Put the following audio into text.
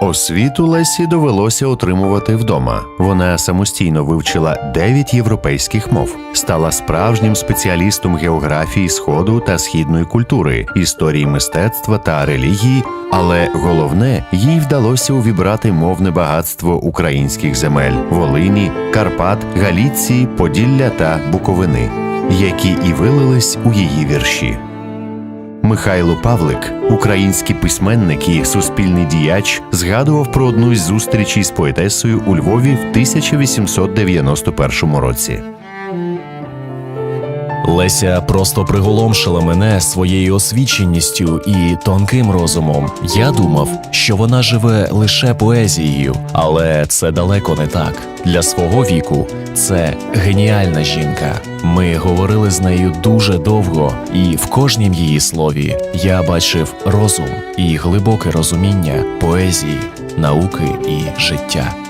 Освіту Лесі довелося отримувати вдома. Вона самостійно вивчила 9 європейських мов, стала справжнім спеціалістом географії сходу та східної культури, історії мистецтва та релігії. Але головне, їй вдалося увібрати мовне багатство українських земель Волині, Карпат, Галіції, Поділля та Буковини, які і вилились у її вірші. Михайло Павлик, український письменник і суспільний діяч, згадував про одну з зустрічей з поетесою у Львові в 1891 році. Леся просто приголомшила мене своєю освіченістю і тонким розумом. Я думав, що вона живе лише поезією, але це далеко не так. Для свого віку це геніальна жінка. Ми говорили з нею дуже довго, і в кожнім її слові я бачив розум і глибоке розуміння поезії, науки і життя.